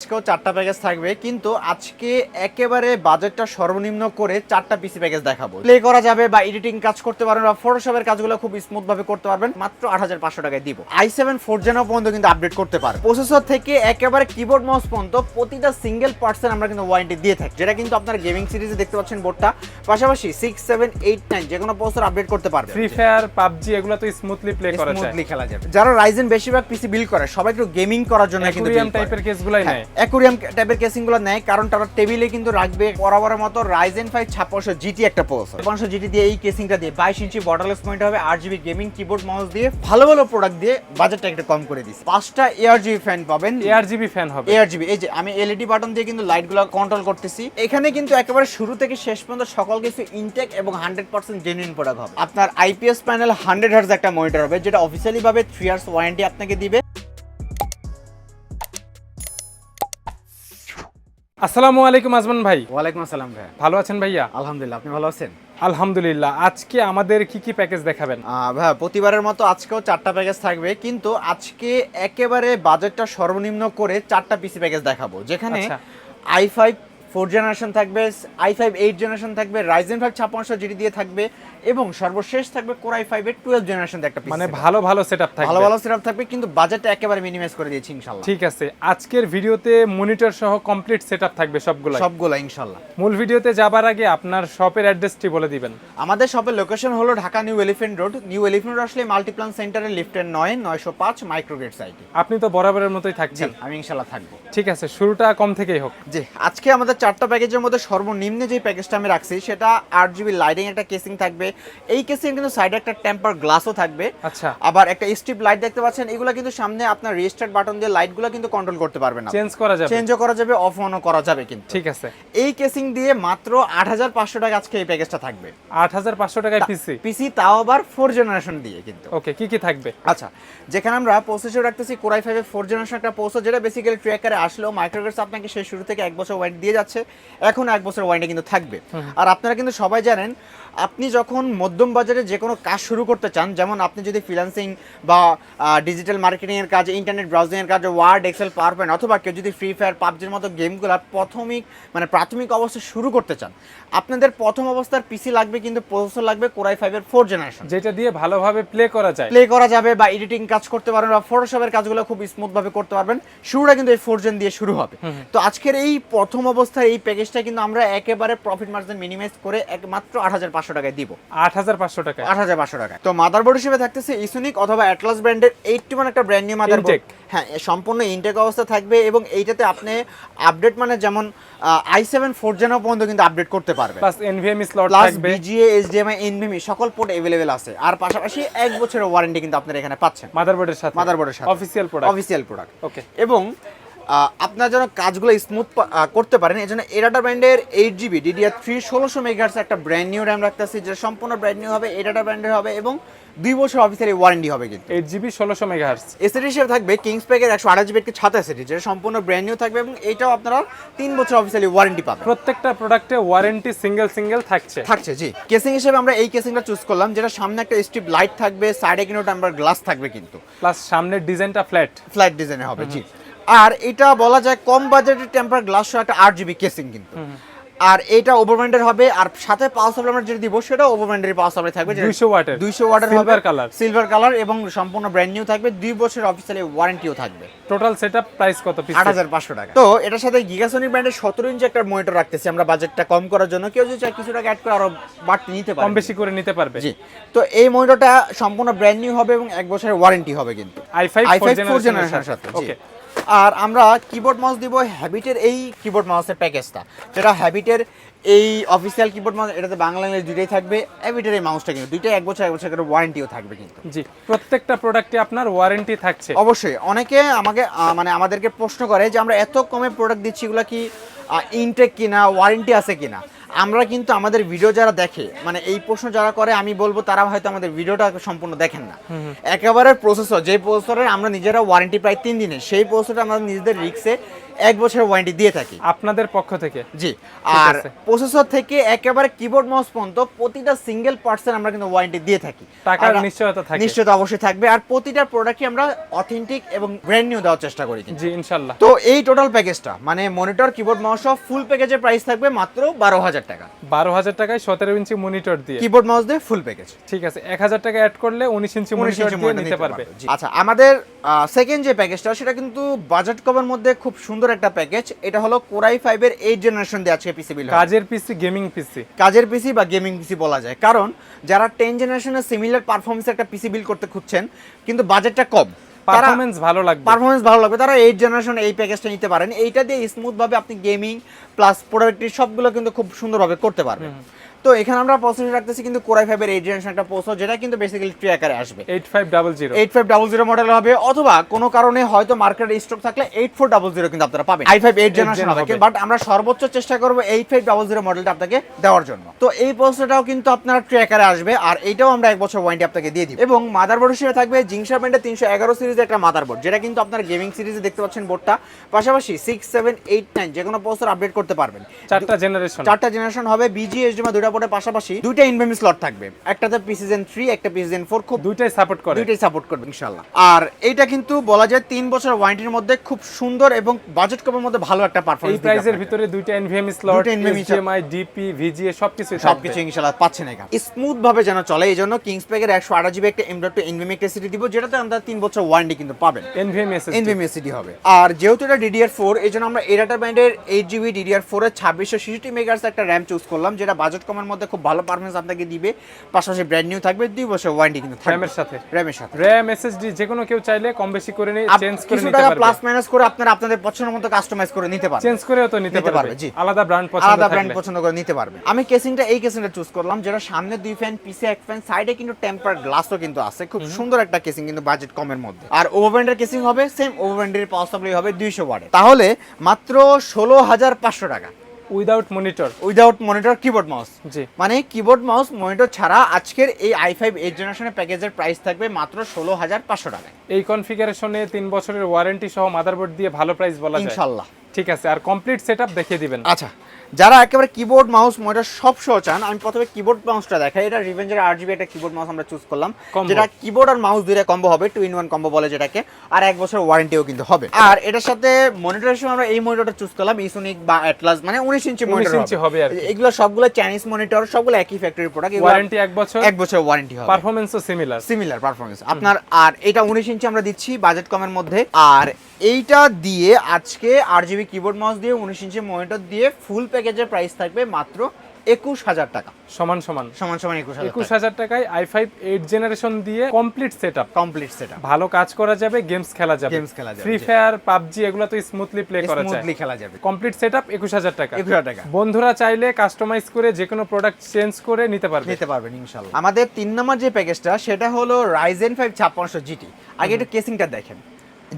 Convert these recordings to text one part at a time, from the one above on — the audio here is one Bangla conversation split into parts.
আজকেও চারটা প্যাকেজ থাকবে কিন্তু আজকে একেবারে বাজেটটা সর্বনিম্ন করে চারটা পিসি প্যাকেজ দেখাবো। প্লে করা যাবে বা এডিটিং কাজ করতে পারবেন বা ফটোশপের কাজগুলো খুব স্মুথ ভাবে করতে পারবেন মাত্র আট হাজার পাঁচশো টাকায় দিব। আই সেভেন ফোর জেনও পর্যন্ত কিন্তু আপডেট করতে পারবে। প্রসেসর থেকে একেবারে কিবোর্ড মাউস পর্যন্ত প্রতিটা সিঙ্গেল পার্টসের আমরা কিন্তু ওয়ারেন্টি দিয়ে থাকি যেটা কিন্তু আপনার গেমিং সিরিজে দেখতে পাচ্ছেন বোর্ডটা পাশাপাশি সিক্স সেভেন এইট নাইন যে কোনো প্রসেসর আপডেট করতে পারবে ফ্রি ফায়ার পাবজি এগুলো তো স্মুথলি প্লে করা স্মুথলি খেলা যাবে। যারা রাইজেন বেশিরভাগ পিসি বিল্ড করে সবাই একটু গেমিং করার জন্য কিন্তু। টাইপের কেসগুলাই হ্যাঁ, নেয়। অ্যাকুরিয়াম টাইপের কেসিংগুলো নেয় কারণ তারা টেবিলে কিন্তু রাখবে বরাবরের মতো রাইজেন ফাইভ ছাপ্পাশো জিটি একটা পোস্ট ছাপ্পাশো জিটি দিয়ে এই কেসিংটা দিয়ে বাইশ ইঞ্চি বর্ডারলেস পয়েন্ট হবে আট জিবি গেমিং কিবোর্ড মাউস দিয়ে ভালো ভালো প্রোডাক্ট দিয়ে বাজেটটা একটু কম করে দিচ্ছে পাঁচটা এয়ার জিবি ফ্যান পাবেন। এআর জিবি ফ্যান হবে। এয়ার জিবি এই যে আমি এলইডি বাটন দিয়ে কিন্তু লাইটগুলো কন্ট্রোল করতেছি। এখানে কিন্তু একেবারে শুরু থেকে শেষ পর্যন্ত সকল কিছু ইনটেক এবং হান্ড্রেড পার্সেন্ট জেনুইন প্রোডাক্ট হবে। আপনার আইপিএস প্যানেল হান্ড্রেড হার্জ একটা মনিটর হবে যেটা অফিসিয়ালি ভাবে থ্রি ইয়ার্স ওয়ারেন্টি আপনাকে দিবে। আসসালামু আলাইকুম আজমান ভাই। ওয়ালাইকুম আসসালাম ভাই। ভালো আছেন ভাইয়া? আলহামদুলিল্লাহ আপনি ভালো আছেন? আলহামদুলিল্লাহ। আজকে আমাদের কি কি প্যাকেজ দেখাবেন? হ্যাঁ প্রতিবারের মতো আজকেও চারটা প্যাকেজ থাকবে কিন্তু আজকে একেবারে বাজেটটা সর্বনিম্ন করে চারটা পিসি প্যাকেজ দেখাবো যেখানে আচ্ছা। আই ফাইভ ফোর জেনারেশন থাকবে আই ফাইভ এইট জেনারেশন থাকবে রাইজেন ফাইভ ছাপ্পান্নশো জিডি দিয়ে থাকবে এবং সর্বশেষ থাকবে কোরাই ফাইভের টুয়েলভ জেনারেশন একটা মানে ভালো ভালো সেটআপ থাকবে। ভালো ভালো সেটআপ থাকবে কিন্তু বাজেটটা একেবারে মিনিমাইজ করে দিয়েছি ইনশাল্লাহ। ঠিক আছে আজকের ভিডিওতে মনিটর সহ কমপ্লিট সেটআপ থাকবে সবগুলো সবগুলো ইনশাল্লাহ। মূল ভিডিওতে যাবার আগে আপনার শপের অ্যাড্রেসটি বলে দিবেন। আমাদের শপের লোকেশন হলো Dhaka new elephant road new elephant road আসলে মাল্টিপ্লান সেন্টারের লিফটের নয় নয়শো পাঁচ মাইক্রোগেট সাইটে আপনি তো বরাবরের মতোই থাকছেন। আমি ইনশাল্লাহ থাকব। ঠিক আছে শুরুটা কম থেকেই হোক। জি আজকে আমাদের চারটা প্যাকেজের মধ্যে সর্বনিম্ন যে প্যাকেজটা আমি রাখছি সেটা আট জিবি লাইটিং একটা কেসিং থাকবে। এই কেসিং কিন্তু সাইডে একটা টেম্পার গ্লাসও থাকবে। আচ্ছা। আবার একটা স্ট্রিপ লাইট দেখতে পাচ্ছেন এগুলো কিন্তু সামনে আপনার রেজিস্টার্ড বাটন দিয়ে লাইটগুলো কিন্তু কন্ট্রোল করতে পারবেন না। চেঞ্জ করা যাবে। চেঞ্জও করা যাবে অফ অনও করা যাবে কিন্তু। ঠিক আছে। এই কেসিং দিয়ে মাত্র আট হাজার পাঁচশো টাকা আজকে এই প্যাকেজটা থাকবে। আট হাজার পাঁচশো টাকায় পিসি পিসি তাও আবার ফোর জেনারেশন দিয়ে কিন্তু। ওকে কি কি থাকবে? আচ্ছা যেখানে আমরা প্রসেসর রাখতেছি কোরাই ফাইভের ফোর জেনারেশন একটা প্রসেসর যেটা বেসিক্যালি ট্র্যাকারে আসলেও মাইক্রোগ্রেস আপনাকে সেই শুরু থেকে এক বছর ওয়ারেন্টি দিয়ে যাচ্ছে। এখন এক বছর ওয়ারেন্টি কিন্তু থাকবে। আর আপনারা কিন্তু সবাই জানেন আপনি যখন মধ্যম বাজারে যে কোনো কাজ শুরু করতে চান যেমন আপনি যদি ফ্রিল্যান্সিং বা ডিজিটাল মার্কেটিংয়ের কাজ ইন্টারনেট ব্রাউজিংয়ের কাজ ওয়ার্ড এক্সেল পাওয়ার পয়েন্ট অথবা কেউ যদি ফ্রি ফায়ার পাবজির মতো গেমগুলো প্রাথমিক মানে প্রাথমিক অবস্থায় শুরু করতে চান আপনাদের প্রথম অবস্থার পিসি লাগবে কিন্তু প্রসেসর লাগবে কোরাই ফাইভের ফোর জেনারেশন যেটা দিয়ে ভালোভাবে প্লে করা যায়। প্লে করা যাবে বা এডিটিং কাজ করতে পারবেন বা ফটোশপের কাজগুলো খুব স্মুথ ভাবে করতে পারবেন। শুরুটা কিন্তু এই ফোর জেন দিয়ে শুরু হবে। তো আজকের এই প্রথম অবস্থায় এই প্যাকেজটা কিন্তু আমরা একেবারে প্রফিট মার্জিন মিনিমাইজ করে একমাত্র আট হাজার পাঁচশো টাকায় দিব আট হাজার পাঁচশো টাকায় আট হাজার পাঁচশো টাকায় তো মাদারবোর্ড হিসেবে থাকতেছে ইসুনিক অথবা অ্যাটলাস ব্র্যান্ডের এইটটি ওয়ান একটা ব্র্যান্ড নিউ মাদারবোর্ড Intake। হ্যাঁ এ সম্পূর্ণ ইনটেক অবস্থা থাকবে এবং এইটাতে আপনি আপডেট মানে যেমন আই সেভেন ফোর জেনও পর্যন্ত কিন্তু আপডেট করতে পারবেন প্লাস এনভিএমই স্লট প্লাস থাকবে বিজিএ এইচডিএমআই এনভিএমই সকল পোর্ট अवेलेबल আছে আর পাশাপাশি এক বছরের ওয়ারেন্টি কিন্তু আপনারা এখানে পাচ্ছেন মাদারবোর্ডের সাথে মাদারবোর্ডের সাথে official product official product okay এবং আহ, আপনার যেন কাজগুলো স্মুথ করতে পারেন। এই জন্য এডাটা ব্র্যান্ডের এইট জিবি ডিডিআর থ্রি ষোলোশো মেগাহার্স একটা ব্র্যান্ড নিউ র্যাম রাখতেছি যেটা সম্পূর্ণ ব্র্যান্ড নিউ হবে এডাটা ব্র্যান্ডের হবে এবং দুই বছর অফিসিয়ালি ওয়ারেন্টি হবে কিন্তু। এইট জিবি ষোলোশো মেগাহার্স এসিডি হিসেবে থাকবে কিংস প্যাকের একশো আঠাশ জিবি একটি ছাতা এসিডি যেটা সম্পূর্ণ ব্র্যান্ড নিউ থাকবে এবং এটাও আপনারা তিন বছর অফিসিয়ালি ওয়ারেন্টি পাবেন। প্রত্যেকটা প্রোডাক্টে ওয়ারেন্টি সিঙ্গেল সিঙ্গেল থাকছে। থাকছে জি। কেসিং হিসেবে আমরা এই কেসিংটা চুজ করলাম যেটা সামনে একটা স্ট্রিপ লাইট থাকবে সাইডে কিন্তু টাম্বার গ্লাস থাকবে কিন্তু। প্লাস সামনের ডিজাইনটা ফ্ল্যাট ফ্ল্যাট ডিজাইনে হবে জি। আর এটা বলা যায় কম বাজেটের টেম্পার গ্লাস সহ একটা আট জিবি কেসিং কিন্তু। আর এটা ওভারব্র্যান্ডের হবে আর সাথে পাওয়ার সাপ্লাই আমরা যেটা দিব সেটা ওভারব্র্যান্ডের পাওয়ার সাপ্লাই থাকবে 200 ওয়াটের। দুইশো ওয়াটের Silver color। সিলভার কালার এবং সম্পূর্ণ ব্র্যান্ড নিউ থাকবে দুই বছর অফিসিয়ালি ওয়ারেন্টিও থাকবে। টোটাল সেটআপ প্রাইস কত পিস হাজার পাঁচশো টাকা। তো এটার সাথে গিগাসনি ব্র্যান্ডের সতেরো ইঞ্চি একটা মনিটর রাখতেছি আমরা বাজেটটা কম করার জন্য। কেউ যদি চায় কিছু টাকা অ্যাড করে আরও বাড়তি নিতে পারে। কম বেশি করে নিতে পারবে। জি। তো এই মনিটরটা সম্পূর্ণ ব্র্যান্ড নিউ হবে এবং এক বছরের ওয়ারেন্টি হবে কিন্তু। i5 i5 four four generation জেনারেশনের সাথে সাথে। আর আমরা কিবোর্ড মাউস দিব হ্যাবিটের এই কিবোর্ড মাউসের প্যাকেজটা যেটা হ্যাবিটের এই অফিসিয়াল কিবোর্ড মাউস এটাতে বাংলা ইংলিশ দুইটাই থাকবে হ্যাবিটের এই মাউসটা কিন্তু দুইটাই এক বছর এক বছর করে ওয়ারেন্টিও থাকবে কিন্তু। জি প্রত্যেকটা প্রোডাক্টে আপনার ওয়ারেন্টি থাকছে। অবশ্যই অনেকে আমাকে মানে আমাদেরকে প্রশ্ন করে যে আমরা এত কমে প্রোডাক্ট দিচ্ছি এগুলো কি ইনটেক কিনা ওয়ারেন্টি আছে কিনা? আমরা কিন্তু আমাদের ভিডিও যারা দেখে মানে এই প্রশ্ন যারা করে আমি বলব তারা হয়তো আমাদের ভিডিওটা সম্পূর্ণ দেখেন না। একেবারে প্রসেসর যে প্রসেসরের আমরা নিজেরা ওয়ারেন্টি প্রায় তিন দিনে সেই প্রসেসরটা আমরা নিজেদের রিক্সে এক বছরের ওয়ারেন্টি দিয়ে থাকি। আপনাদের পক্ষ থেকে। জি আর প্রসেসর থেকে একেবারে কিবোর্ড মাউস পর্যন্ত প্রতিটা সিঙ্গেল পার্সেন্ট আমরা কিন্তু ওয়ারেন্টি দিয়ে থাকি। টাকার নিশ্চয়তা থাকে। নিশ্চয়তা অবশ্যই থাকবে। আর প্রতিটা প্রোডাক্টই আমরা অথেন্টিক এবং ব্র্যান্ড নিউ দেওয়ার চেষ্টা করি জি ইনশাল্লাহ তো এই টোটাল প্যাকেজটা মানে মনিটর কিবোর্ড মাউস সহ ফুল প্যাকেজের প্রাইস থাকবে মাত্র বারো হাজার টাকা। বারো হাজার টাকায় সতেরো ইঞ্চি মনিটর দিয়ে। কিবোর্ড মাউস দিয়ে ফুল প্যাকেজ ঠিক আছে এক হাজার টাকা অ্যাড করলে উনিশ ইঞ্চি মনিটর নিতে পারবে। আচ্ছা আমাদের সেকেন্ড যে প্যাকেজটা সেটা কিন্তু বাজেট কমের মধ্যে খুব সুন্দর একটা প্যাকেজ এটা হলো কোরাই ফাইভের এইট জেনারেশন দিয়ে আজকে পিসি বিল কাজের পিসি গেমিং পিসি কাজের পিসি বা গেমিং পিসি বলা যায়। কারণ যারা টেন জেনারেশনের সিমিলার পারফরমেন্সের একটা পিসি বিল করতে খুঁজছেন কিন্তু বাজেটটা কম। পারফরমেন্স ভালো লাগবে। পারফরমেন্স ভালো লাগবে। তারা এইট জেনারেশন এই প্যাকেজটা নিতে পারেন। এইটা দিয়ে স্মুথ ভাবে আপনি গেমিং প্লাস প্রোডাক্টিভ সবগুলো কিন্তু খুব সুন্দরভাবে করতে পারবেন। তো এখানে আমরা প্রসেসর রাখতেছি কিন্তু কোরাই ফাইভের এইট জেনারেশন একটা প্রসেসর যেটা কিন্তু বেসিক্যালি ট্রি আকারে আসবে। Eight five double zero eight five double zero model হবে অথবা কোনো কারণে হয়তো মার্কেটে স্টক থাকলে এইট ফোর ডাবল জিরো কিন্তু আপনারা পাবেন। আই ফাইভ এইট জেনারেশন হবে। বাট আমরা সর্বোচ্চ চেষ্টা করব এইট ফাইভ ডাবল জিরো মডেলটা আপনাকে দেওয়ার জন্য। তো এই প্রসেসরটাও কিন্তু আপনার ট্র্যাকারে আসবে আর এইটাও আমরা এক বছর ওয়ারেন্টি আপনাকে দিয়ে দিই এবং মাদারবোর্ড হিসেবে থাকবে জিংসা ব্র্যান্ডের তিনশো এগারো সিরিজের একটা মাদারবোর্ড যেটা কিন্তু আপনার গেমিং সিরিজে দেখতে পাচ্ছেন বোর্ডটা। পাশাপাশি সিক্স সেভেন এইট নাইন যে কোনো প্রসেসর আপডেট করতে পারবেন। চারটা জেনারেশন চারটা জেনারেশন হবে বিজি এইচডিএমআই দুটা বোর্ডের পাশাপাশি দুইটা ইনভেমি স্লট থাকবে। একটাতে পিসিজেন থ্রি একটা পিসিজেন ফোর খুব দুইটাই সাপোর্ট করে। দুইটাই সাপোর্ট করবে ইনশাল্লাহ আর এইটা কিন্তু বলা যায় তিন বছর ওয়ারেন্টির মধ্যে খুব সুন্দর এবং বাজেট কমের মধ্যে ভালো একটা পারফরমেন্স এই প্রাইজের ভিতরে দুইটা এনভিএমই স্লট দুইটা NVMe এইচডিএমআই ডিপি ভিজিএ সবকিছু সবকিছু ইনশাল্লাহ পাচ্ছেন এখানে স্মুথ ভাবে যেন চলে এই জন্য কিংস প্যাকের একশো আঠাশ জিবি একটা এম ডট এনভিএম একটা সিটি দিব যেটাতে আমরা তিন বছর ওয়ারেন্টি কিন্তু পাবেন। এনভিএম এসএসডি এনভিএম সিটি হবে। আর যেহেতু এটা ডিডিআর ফোর এই জন্য আমরা এরাটা ব্যান্ডের এইট জিবি ডিডিআর ফোর এর ছাব্বিশশো সিক্সটি মেগার্স একটা র্যাম চুজ করলাম যেটা বাজেট কমের মধ্যে খুব ভালো পারফরমেন্স আপনাকে দিবে। পাশাপাশি ব্র্যান্ড নিউ থাকবে দুই বছর ওয়ারেন্টি কিন্তু থাকবে। র্যামের সাথে। র্যামের সাথে। র্যাম এসএসডি যে কোনো কেউ চাইলে কম বেশি করে নিয়ে চেঞ্জ করে নিতে টাকা পারবে। প্লাস মাইনাস করে আপনারা আপনাদের পছন্দের মতো কাস্টমাইজ করে নিতে পারবেন। চেঞ্জ করেও তো নিতে পারবে। পারবে, জি। আলাদা ব্র্যান্ড পছন্দ আলাদা ব্র্যান্ড পছন্দ করে নিতে পারবেন আমি কেসিংটা এই কেসিংটা চুজ করলাম যেটা সামনে দুই ফ্যান পিছে এক ফ্যান সাইডে কিন্তু টেম্পার গ্লাসও কিন্তু আছে। খুব সুন্দর একটা কেসিং কিন্তু বাজেট কমের মধ্যে। আর ওভারব্যান্ডের কেসিং হবে সেম ওভারব্যান্ডের পাওয়ার সাপ্লাই হবে দুইশো ওয়াটে তাহলে মাত্র ষোলো হাজার পাঁচশো টাকা। Without monitor without monitor keyboard mouse জি। মানে কিবোর্ড মাউস মনিটর ছাড়া আজকের এই আই ফাইভ এইট জেনারেশনের প্যাকেজের প্রাইস থাকবে মাত্র ষোলো হাজার পাঁচশো টাকা এই কনফিগারেশনে তিন বছরের ওয়ারেন্টি সহ মাদারবোর্ড দিয়ে ভালো প্রাইস বলা যায়। ইনশাল্লাহ। ঠিক আছে আর কমপ্লিট সেটআপ দেখিয়ে দিবেন। আচ্ছা। যারা একেবারে কিবোর্ড মাউস মনিটর সব সহ চান আমি প্রথমে কিবোর্ড মাউসটা দেখাই। এটা রিভেঞ্জের আট জিবি একটা কিবোর্ড মাউস আমরা চুজ করলাম। যেটা কিবোর্ড আর মাউস দুইটা কম্বো হবে টু ইন ওয়ান কম্বো বলে যেটাকে। আর এক বছর ওয়ারেন্টিও কিন্তু হবে। আর এটার সাথে মনিটর হিসেবে আমরা এই মনিটরটা চুজ করলাম ইসোনিক বা অ্যাটলাস মানে উনিশ ইঞ্চি 19 মনিটর ইঞ্চি হবে আর এগুলো সবগুলো চাইনিজ মনিটর সবগুলো একই ফ্যাক্টরি প্রোডাক্ট ওয়ারেন্টি এক বছর। এক বছর ওয়ারেন্টি হবে। পারফরমেন্সও সিমিলার সিমিলার পারফরমেন্স আপনার আর এটা উনিশ ইঞ্চি আমরা দিচ্ছি বাজেট কমের মধ্যে। আর এইটা দিয়ে আজকে আর জিবি কিবোর্ড মাউস দিয়ে উনিশ ইঞ্চি মনিটর দিয়ে ফুল প্যাকেজের প্রাইস থাকবে মাত্র একুশ হাজার টাকা। সমান সমান। সমান সমান একুশ একুশ হাজার টাকায় আই ফাইভ এইট জেনারেশন দিয়ে কমপ্লিট সেটআপ কমপ্লিট সেটা ভালো কাজ করা যাবে গেমস খেলা যাবে। Games খেলা যাবে, ফ্রি ফায়ার পাবজি এগুলো তো স্মুথলি প্লে করা যায়। স্মুথলি খেলা যাবে। কমপ্লিট সেটআপ একুশ হাজার টাকা। একুশ হাজার টাকা। বন্ধুরা চাইলে কাস্টমাইজ করে যে কোনো প্রোডাক্ট চেঞ্জ করে নিতে পারবে। নিতে পারবেন ইনশাল্লাহ আমাদের তিন নম্বর যে প্যাকেজটা সেটা হলো রাইজেন ফাইভ ছাপ্পান্নশো জিটি আগে একটু কেসিংটা দেখেন।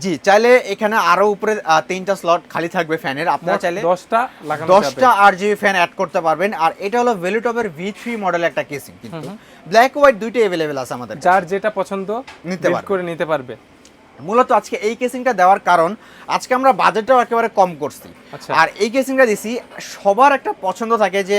জি চাইলে এখানে আরও উপরে তিনটা স্লট খালি থাকবে ফ্যানের আপনারা চাইলে দশটা লাগানো দশটা যাবে আর জিবি ফ্যান অ্যাড করতে পারবেন। আর এটা হলো ভেলুটপের ভি থ্রি মডেল একটা কেসিং কিন্তু। ব্ল্যাক হোয়াইট দুইটা অ্যাভেলেবেল আছে আমাদের যার যেটা পছন্দ নিতে। করে নিতে পারবে। মূলত আজকে এই কেসিংটা দেওয়ার কারণ আজকে আমরা বাজেটটাও একেবারে কম করছি। আচ্ছা। আর এই কেসিংটা দিছি সবার একটা পছন্দ থাকে যে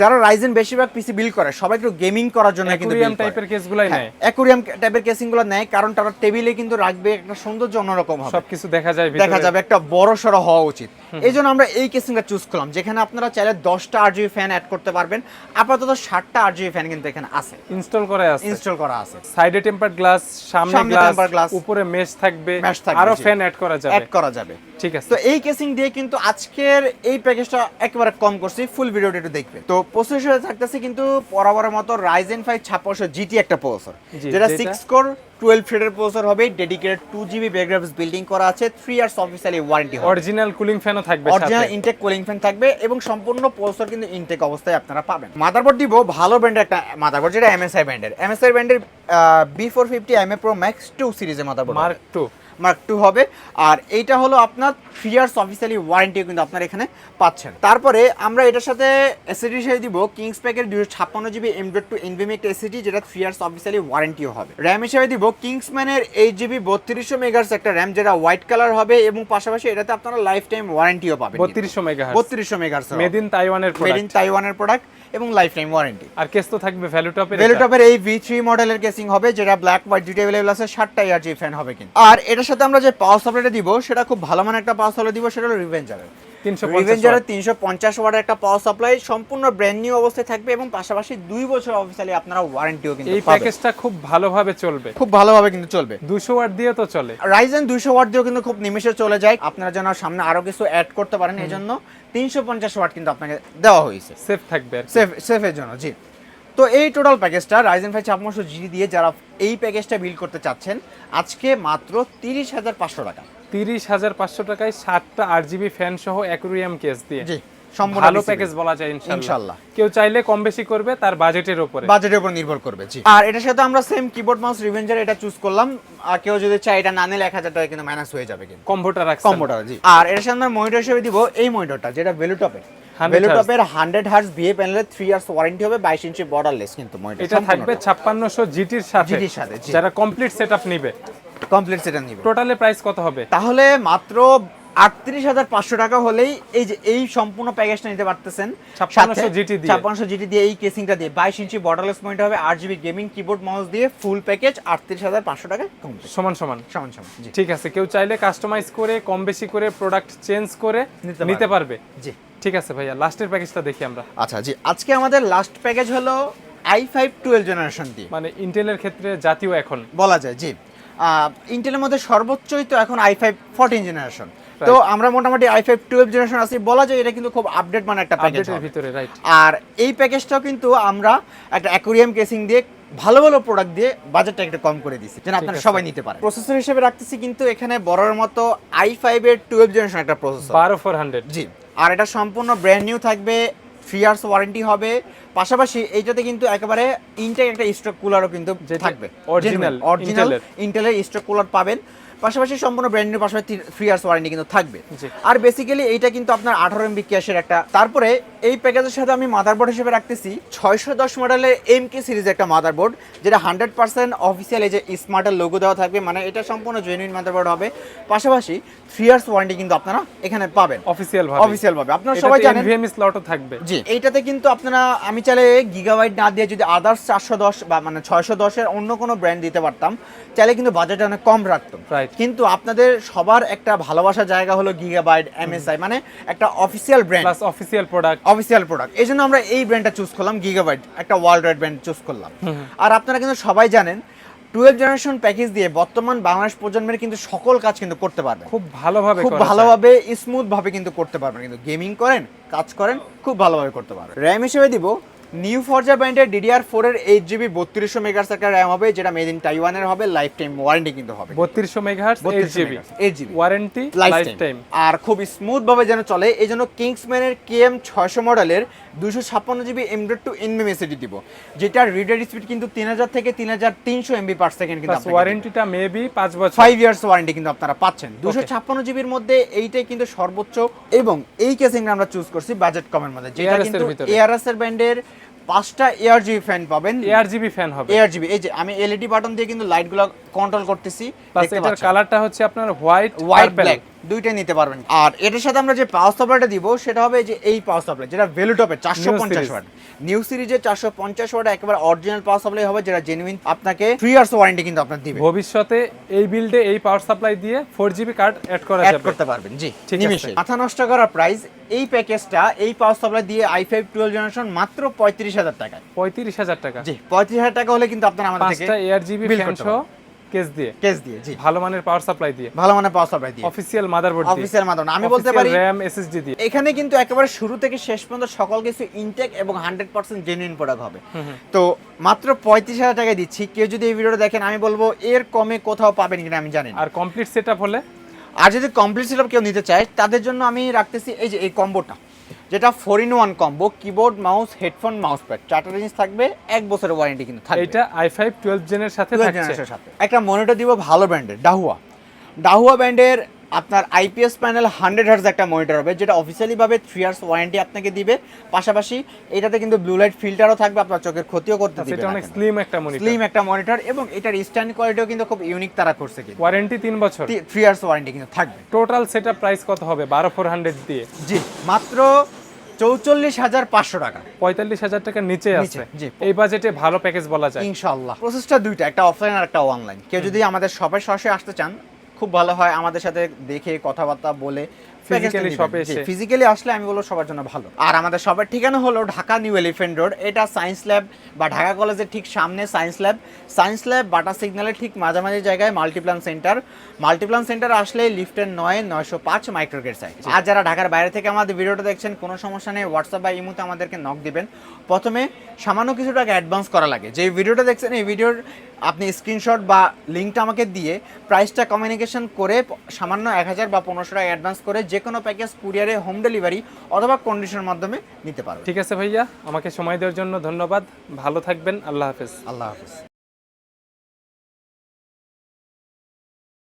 যারা রাইজেন বেশিরভাগ পিসি বিল করে সবাই একটু গেমিং করার জন্য কিন্তু টাইপের কেসগুলাই নেয়। অ্যাকুরিয়াম টাইপের কেসিংগুলো নেয় কারণ তারা টেবিলে কিন্তু রাখবে একটা সৌন্দর্য অন্যরকম হবে। সবকিছু দেখা যায় দেখা যাবে একটা বড় সড়ো হওয়া উচিত। এই জন্য আমরা এই কেসিংটা চুজ করলাম যেখানে আপনারা চাইলে দশটা আর জিবি ফ্যান অ্যাড করতে পারবেন। আপাতত ষাটটা আর জিবি ফ্যান কিন্তু এখানে আছে। ইনস্টল করা আছে। ইনস্টল করা আছে। সাইডে টেম্পার গ্লাস সামনে সামনে গ্লাস উপরে মেশ থাকবে আরও। ফ্যান অ্যাড করা যাবে। অ্যাড করা যাবে। ঠিক আছে। তো এই কেসিং দিয়ে কিন্তু আজকের এই প্যাকেজটা একেবারে কম করছি ফুল ভিডিওটা একটু দেখবে তো প্রসেসরে থাকতেছে কিন্তু বরাবরের মতো রাইজেন ফাইভ ছাপ্পাশো জিটি একটা প্রসেসর যেটা- সিক্স কোর টুয়েলভ ফিটের প্রসেসর হবে ডেডিকেটেড টু জিবি ব্যাকগ্রাফিক্স বিল্ডিং করা আছে three years officially warranty original cooling ফ্যানও থাকবে অরিজিনাল ইনটেক কুলিং ফ্যান থাকবে এবং সম্পূর্ণ প্রসেসর কিন্তু ইনটেক অবস্থায় আপনারা পাবেন। মাদারবোর্ড দিব ভালো ব্র্যান্ডের একটা মাদারবোর্ড যেটা এমএসআই ব্র্যান্ডের এমএসআই ব্র্যান্ডের B four fifty M A pro max two সিরিজের motherboard mark two mark two হবে। আর এইটা হলো আপনার থ্রি ইয়ার্স অফিসিয়ালি ওয়ারেন্টিও কিন্তু আপনার এখানে পাচ্ছেন। তারপরে আমরা এটার সাথে এসিডি হিসেবে দিব। কিংস প্যাকের দুশো ছাপ্পান্ন GB M dot two NVM একটা এসিডি যেটা থ্রি ইয়ার্স অফিসিয়ালি ওয়ারেন্টিও হবে। র্যাম হিসেবে দিব কিংসম্যানের এইট জিবি বত্রিশশো মেগার্স একটা র্যাম যেটা হোয়াইট কালার হবে এবং পাশাপাশি এটাতে আপনারা লাইফ টাইম ওয়ারেন্টিও পাবেন। বত্রিশশো মেগা বত্রিশশো মেগার্স মেড ইন তাইওয়ানের মেড ইন তাইওয়ানের প্রোডাক্ট এবং লাইফ টাইম ওয়ারেন্টি আর কেস তো থাকবে ভ্যালু টপের ভেলুটপের এই ভি থ্রি মডেলের কেসিং হবে যেটা ব্ল্যাক হোয়াইট দুটো অ্যাভেলেবল আছে। ষাটটা ইয়ার জি ফ্যান হবে কিন্তু। আর এটার সাথে আমরা যে পাওয়ার সাপ্লাইটা দিব সেটা খুব ভালো মানের একটা পাওয়ার সাপ্লাই দিব সেটা হলো রিভেঞ্জারের রিভেঞ্জারের তিনশো পঞ্চাশ ওয়াটের একটা পাওয়ার সাপ্লাই সম্পূর্ণ ব্র্যান্ড নিউ অবস্থায় থাকবে এবং পাশাপাশি দুই বছর অফিসিয়ালি আপনারা ওয়ারেন্টিও কিন্তু এই প্যাকেজটা খুব ভালোভাবে চলবে। খুব ভালোভাবে কিন্তু চলবে। দুশো ওয়াট দিয়ে তো চলে। রাইজেন দুইশো ওয়াট দিয়েও কিন্তু খুব নিমেষে চলে যায়। আপনারা যেন সামনে আরও কিছু অ্যাড করতে পারেন এই জন্য তিনশো পঞ্চাশ ওয়াট কিন্তু আপনাকে দেওয়া হয়েছে। সেফ থাকবে সেফ সেফের জন্য জি। তো এই টোটাল প্যাকেজটা রাইজেন ফাইভ ছাপ্পান্নশো জি দিয়ে যারা এই প্যাকেজটা বিল করতে চাচ্ছেন আজকে মাত্র তিরিশ হাজার পাঁচশো টাকা। তিরিশ হাজার পাঁচশো টাকায় সাতটা আট জিবি ফ্যান সহ অ্যাকুরিয়াম কেস দিয়ে। জি ভালো প্যাকেজ বলা যায় ইনশাল্লাহ। কেউ চাইলে কম বেশি করবে তার বাজেটের উপরে। বাজেটের উপর নির্ভর করবে জি। আর এটার সাথে আমরা সেম কিবোর্ড মাউস রিভেঞ্জার এটা চুজ করলাম। আর কেউ যদি চায় এটা না নিলে এক হাজার টাকা কিন্তু মাইনাস হয়ে যাবে কিন্তু। কম্পিউটার রাখছেন। কম্বোটার জি। আর এটার সাথে আমরা মনিটর হিসেবে দিব এই মনিটরটা যেটা ভেলুটপের 100 ভেলুটপের হান্ড্রেড হার্স ভিএ প্যানেলের থ্রি ইয়ার্স ওয়ারেন্টি হবে বাইশ ইঞ্চি বর্ডারলেস কিন্তু মনিটর এটা থাকবে ছাপ্পান্নশো জিটির সাথে। GT র সাথে, যারা কমপ্লিট সেটআপ নিবে। কমপ্লিট নিবে। টোটালে প্রাইস কত হবে? তাহলে মাত্র আটত্রিশ হাজার পাঁচশো টাকা হলেই এই যে এই সম্পূর্ণ প্যাকেজটা নিতে পারতেছেন। 5600 দিয়ে। ছাপ্পান্নশো জিটি দিয়ে এই কেসিংটা দিয়ে বাইশ ইঞ্চি বর্ডারলেস পয়েন্ট হবে আট জিবি গেমিং কিবোর্ড মাউস দিয়ে ফুল প্যাকেজ আটত্রিশ হাজার পাঁচশো টাকা সমান সমান। সমান সমান ঠিক আছে কেউ চাইলে কাস্টমাইজ করে কম বেশি করে প্রোডাক্ট চেঞ্জ করে নিতে নিতে পারবে। জি। ঠিক আছে ভাইয়া লাস্টের প্যাকেজটা দেখি আমরা। আচ্ছা জি আজকে আমাদের লাস্ট প্যাকেজ হলো আই ফাইভ টুয়েলভ জেনারেশন দিয়ে মানে ইন্টেলের ক্ষেত্রে জাতীয় এখন। বলা যায় জি। ইন্টেলের মধ্যে সর্বোচ্চই তো এখন আই ফাইভ ফোরটিন জেনারেশন তো আমরা মোটামুটি আই ফাইভ টুয়েলভ জেনারেশন আছি বলা যায় এটা কিন্তু খুব আপডেট মানে একটা প্যাকেজ আপডেটের ভিতরে রাইট আর এই প্যাকেজটাও কিন্তু আমরা একটা অ্যাকোরিয়াম কেসিং দিয়ে ভালো ভালো প্রোডাক্ট দিয়ে বাজেটটা একটু কম করে দিচ্ছি যেন আপনারা সবাই নিতে পারেন। প্রসেসর হিসেবে রাখতেছি কিন্তু এখানে বড়র মতো আই ফাইভ এর টুয়েলভ জেনারেশন একটা প্রসেসর বারো ফোর হান্ড্রেড জি। আর এটা সম্পূর্ণ ব্র্যান্ড নিউ থাকবে থ্রি ইয়ার্স ওয়ারেন্টি হবে। পাশাপাশি এইটাতে কিন্তু একেবারে ইনটেক একটা স্টক কুলারও কিন্তু থাকবে। Original original. ইন্টেলের স্টক কুলার পাবেন। পাশাপাশি সম্পূর্ণ ব্র্যান্ড নিউ পাশাপাশি থ্রি ইয়ার্স ওয়ারেন্টি কিন্তু থাকবে। আর বেসিক্যালি এইটা কিন্তু আপনার আঠারো এমবি ক্যাশের একটা। তারপরে এই প্যাকেজের সাথে আমি মাদারবোর্ড হিসেবে রাখতেছি। ছয়শো দশ মডেলের এম কে সিরিজ একটা মাদারবোর্ড যেটা হান্ড্রেড পার্সেন্ট অফিসিয়াল এই যে স্মার্টের লোগো দেওয়া থাকবে মানে এটা সম্পূর্ণ জেনুইন মাদারবোর্ড হবে। পাশাপাশি থ্রি ইয়ার্স ওয়ারেন্টি কিন্তু আপনারা এখানে পাবেন। অফিসিয়াল ভাবে। অফিসিয়াল ভাবে। আপনারা সবাই জানেন এনভিএম স্লটও থাকবে। জি এইটাতে কিন্তু আপনারা আমি চাইলে গিগাবাইট না দিয়ে যদি আদার্স চারশো দশ বা মানে ছয়শো দশের অন্য কোনো ব্র্যান্ড দিতে পারতাম চাইলে কিন্তু বাজেট অনেক কম রাখতাম. কিন্তু আপনাদের সবার একটা ভালোবাসার জায়গা হলো গিগাবাইট এমএসআই মানে একটা official brand plus official product official product এই জন্য আমরা এই ব্র্যান্ডটা চুজ করলাম গিগাবাইট একটা ওয়ার্ল্ড ওয়াইড ব্র্যান্ড চুজ করলাম। আর আপনারা কিন্তু সবাই জানেন টুয়েলভ জেনারেশন প্যাকেজ দিয়ে বর্তমান বাংলাদেশ প্রজন্মের কিন্তু সকল কাজ কিন্তু করতে পারবে খুব ভালোভাবে খুব ভালোভাবে স্মুথ ভাবে কিন্তু করতে পারবেন। কিন্তু গেমিং করেন কাজ করেন খুব ভালোভাবে করতে পারবেন। র্যাম হিসেবে দিব নিউ ফরজা ব্র্যান্ডের ডিডিআর ফোর এর এইট জিবি বত্রিশশো মেগার্স একটা র্যাম হবে যেটা মেড ইন টাইওয়ানের হবে লাইফ টাইম ওয়ারেন্টি কিন্তু হবে। বত্রিশশো megahertz eight GB eight GB warranty lifetime আর খুব স্মুথ ভাবে যেন চলে এই জন্য কিংসম্যানের কেএম ছয়শো মডেলের দুশো ছাপ্পান্ন GB M dot two NM SSD দিব যেটার রিডার স্পিড কিন্তু তিন হাজার থেকে তিন হাজার তিনশো এমবি পার সেকেন্ড কিন্তু ওয়ারেন্টিটা মেবি পাঁচ বছর। ফাইভ ইয়ার্স ওয়ারেন্টি কিন্তু আপনারা পাচ্ছেন। দুশো ছাপ্পান্ন জিবির মধ্যে এইটাই কিন্তু সর্বোচ্চ এবং এই কেসিংটা আমরা চুজ করছি বাজেট কমের মধ্যে যেটা কিন্তু। এআরএস এর ব্যান্ডের পাঁচটা এয়ার জিবি ফ্যান পাবেন। এআর জিবি ফ্যান হবে। এয়ার জিবি এই যে আমি এলইডি বাটন দিয়ে কিন্তু লাইটগুলো কন্ট্রোল করতেছি এটার কালারটা হচ্ছে আপনার হোয়াইট হোয়াইট ব্ল্যাক দুইটাই নিতে পারবেন। আর এটার সাথে আমরা যে পাওয়ার সাপ্লাইটা দিব সেটা হবে যে এই পাওয়ার সাপ্লাই যেটা ভেলুটপে চারশো পঞ্চাশ ওয়াট নিউ সিরিজের চারশো পঞ্চাশ ওয়াট একেবারে অরিজিনাল পাওয়ার সাপ্লাই হবে যেটা জেনুইন আপনাকে থ্রি ইয়ার্স ওয়ারেন্টি কিন্তু আপনার দিবে। ভবিষ্যতে এই বিল্ডে এই পাওয়ার সাপ্লাই দিয়ে ফোর জিবি কার্ড অ্যাড করা অ্যাড করতে পারবেন জি ঠিক আছে। মাথা নষ্ট করার প্রাইস এই প্যাকেজটা এই পাওয়ার সাপ্লাই দিয়ে আই ফাইভ টুয়েলভ জেনারেশন মাত্র পঁয়ত্রিশ হাজার টাকা পঁয়ত্রিশ হাজার টাকা। জি পঁয়ত্রিশ হাজার টাকা হলে কিন্তু আপনার আমাদের থেকে এয়ার জিবি সহ কেস দিয়ে? কেস দিয়ে জি। ভালো মানের পাওয়ার সাপ্লাই দিয়ে? ভালো মানে পাওয়ার সাপ্লাই দিয়ে। অফিসিয়াল মাদারবোর্ড দিয়ে? অফিসিয়াল মাধ্যমে আমি বলতে পারি র্যাম এসএসডি দিয়ে? এখানে কিন্তু একেবারে শুরু থেকে শেষ পর্যন্ত সকল কিছু ইনটেক এবং হান্ড্রেড পার্সেন্ট জেনুইন প্রোডাক্ট হবে। তো মাত্র পঁয়ত্রিশ হাজার টাকায় দিচ্ছি। কেউ যদি এই ভিডিওটা দেখেন আমি বলব এর কমে কোথাও পাবেন কিনা আমি জানি আর কমপ্লিট সেটআপ হলে? আর যদি কমপ্লিট সেটআপ কেউ নিতে চায় তাদের জন্য আমি রাখতেছি এই যে এই কম্বোটা যেটা four in one combo keyboard mouse headphone mouse pad চারটা জিনিস থাকবে এক বছরের ওয়ারেন্টি কিন্তু থাকবে। এটা আই ফাইভ টুয়েলভ জেনের সাথে 12 সাথে। একটা মনিটর দিব ভালো ব্র্যান্ডের ডাহুয়া ডাহুয়া ব্যান্ডের আপনার আইপিএস প্যানেল হান্ড্রেড হার্জ একটা মনিটর হবে যেটা অফিসিয়ালিভাবে থ্রি ইয়ার্স ওয়ারেন্টি আপনাকে দিবে। পাশাপাশি এটাতে কিন্তু ব্লু লাইট ফিল্টারও থাকবে আপনার চোখের ক্ষতিও করতে দিবে সেটা অনেক স্লিম একটা মনিটর স্লিম একটা মনিটর এবং এটার স্ট্যান্ড কোয়ালিটিও কিন্তু খুব ইউনিক তারা করছে কিন্তু। ওয়ারেন্টি তিন বছর। থ্রি ইয়ার্স ওয়ারেন্টি কিন্তু থাকবে। টোটাল সেটা প্রাইস কত হবে? বারো ফোর হান্ড্রেড দিয়ে। জি মাত্র চৌচল্লিশ হাজার পাঁচশো টাকা। পঁয়তাল্লিশ হাজার টাকার নিচে আছে। এই বাজেটে ভালো প্যাকেজ বলা যায়। ইনশাল্লাহ প্রসেসটা দুইটা একটা অফলাইন আর একটা অনলাইন কেউ যদি আমাদের শপে সরাসরি আসতে চান খুব ভালো হয় আমাদের সাথে দেখে কথাবার্তা বলে Shop এ এসে। ফিজিক্যালি আসলে আমি বলব সবার জন্য ভালো। আর আমাদের সবার ঠিকানা হলো ঢাকা নিউ এলিফেন্ট রোড। এটা সায়েন্স ল্যাব বা ঢাকা কলেজের ঠিক সামনে Science Lab. Science Lab Bata সিগন্যালের ঠিক মাঝামাঝি জায়গায় মাল্টিপ্লান সেন্টার। মাল্টিপ্লান সেন্টার আসলে লিফটের নয় নয়শো পাঁচ মাইক্রোগেট সাইজ। আর যারা ঢাকার বাইরে থেকে আমাদের ভিডিওটা দেখছেন কোনো সমস্যা নেই হোয়াটসঅ্যাপ বা ইমুতে আমাদেরকে নক দিবেন। প্রথমে সামান্য কিছু টাকা অ্যাডভান্স করা লাগে। যে ভিডিওটা দেখছেন এই ভিডিওর আপনি স্ক্রিনশট বা লিঙ্কটা আমাকে দিয়ে প্রাইসটা কমিউনিকেশন করে সামান্য এক হাজার বা পনেরোশো টাকা অ্যাডভান্স করে যে কোনো প্যাকেজ কুরিয়ারে হোম ডেলিভারি অথবা কন্ডিশনের মাধ্যমে নিতে পারবেন ঠিক আছে ভাইয়া আমাকে সময় দেওয়ার জন্য ধন্যবাদ। ভালো থাকবেন আল্লাহ হাফেজ। আল্লাহ হাফিজ।